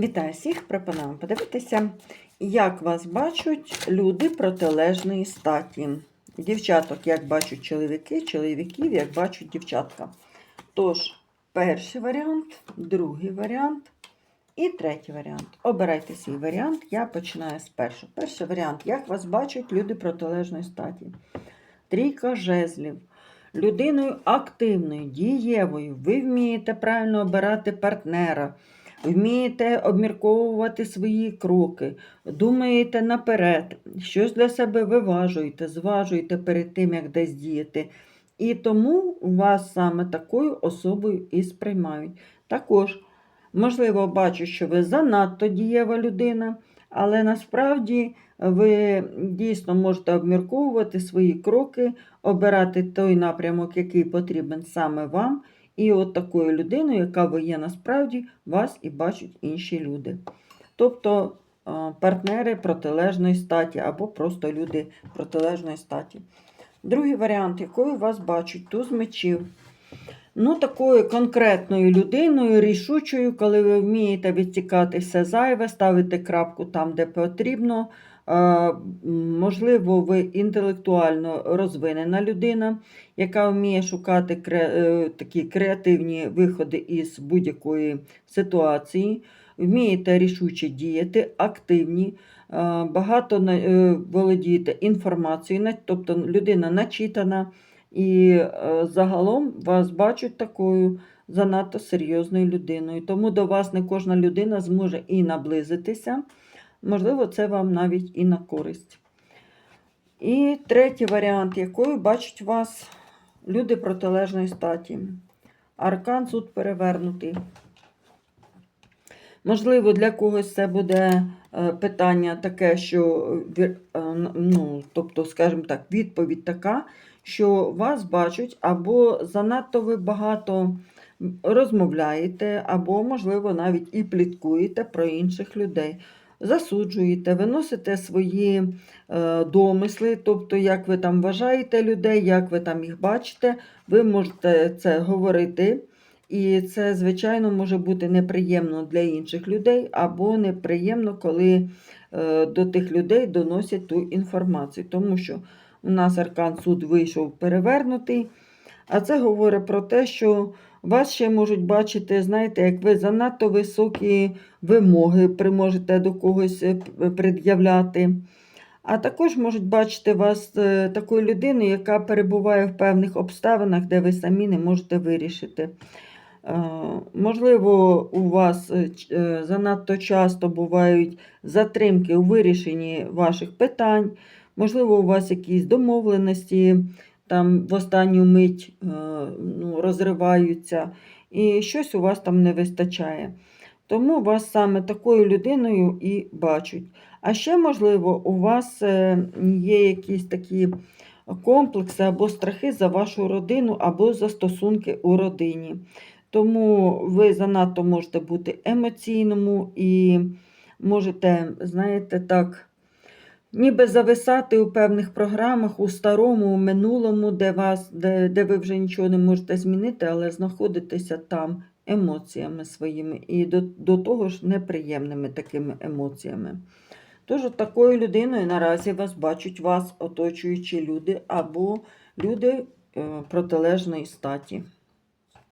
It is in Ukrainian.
Вітаю всіх! Пропоную подивитися, як вас бачать люди протилежної статі. Дівчаток, як бачать чоловіки, чоловіків, як бачать дівчатка. Тож, перший варіант, другий варіант і третій варіант. Обирайте свій варіант. Я починаю з першого. Перший варіант, як вас бачать люди протилежної статі. Трійка жезлів. Людиною активною, дієвою, ви вмієте правильно обирати партнера, вмієте обмірковувати свої кроки, думаєте наперед, щось для себе виважуєте, зважуєте перед тим, як десь діяти. І тому вас саме такою особою і сприймають. Також, можливо, бачу, що ви занадто дієва людина, але насправді ви дійсно можете обмірковувати свої кроки, обирати той напрямок, який потрібен саме вам. І от такою людиною, яка ви є насправді, вас і бачать інші люди. Тобто партнери протилежної статі або просто люди протилежної статі. Другий варіант, якою вас бачать, туз мечів. Ну, такою конкретною людиною, рішучою, коли ви вмієте відтікати все зайве, ставити крапку там, де потрібно. Можливо, ви інтелектуально розвинена людина, яка вміє шукати кре- е, такі креативні виходи із будь-якої ситуації, вмієте рішуче діяти, активні, багато е, володієте інформацією, тобто людина начитана. І е, загалом вас бачать такою занадто серйозною людиною. Тому до вас не кожна людина зможе і наблизитися. Можливо, це вам навіть і на користь. І третій варіант, якою бачать вас люди протилежної статі. Аркан суд перевернутий. Можливо, для когось це буде е, питання таке, що, е, ну, тобто, скажімо так, відповідь така, що вас бачать або занадто ви багато розмовляєте, або, можливо, навіть і пліткуєте про інших людей. Засуджуєте, виносите свої е, домисли, тобто, як ви там вважаєте людей, як ви там їх бачите, ви можете це говорити. І це, звичайно, може бути неприємно для інших людей, або неприємно, коли е, до тих людей доносять ту інформацію. Тому що у нас аркан суд вийшов перевернутий, а це говорить про те, що вас ще можуть бачити, знаєте, як ви занадто високі вимоги при- можете до когось е, пред'являти. А також можуть бачити вас е, такою людиною, яка перебуває в певних обставинах, де ви самі не можете вирішити. Е, Можливо, у вас е, е, занадто часто бувають затримки у вирішенні ваших питань, можливо, у вас якісь домовленості там в останню мить е, ну, розриваються, і щось у вас там не вистачає. Тому вас саме такою людиною і бачать. А ще, можливо, у вас е, є якісь такі комплекси або страхи за вашу родину, або за стосунки у родині. Тому ви занадто можете бути емоційному і можете, знаєте, так, ніби зависати у певних програмах, у старому, у минулому, де, вас, де, де ви вже нічого не можете змінити, але знаходитеся там емоціями своїми і до, до того ж неприємними такими емоціями. Тож, такою людиною наразі вас бачать вас оточуючі люди або люди е, протилежної статі.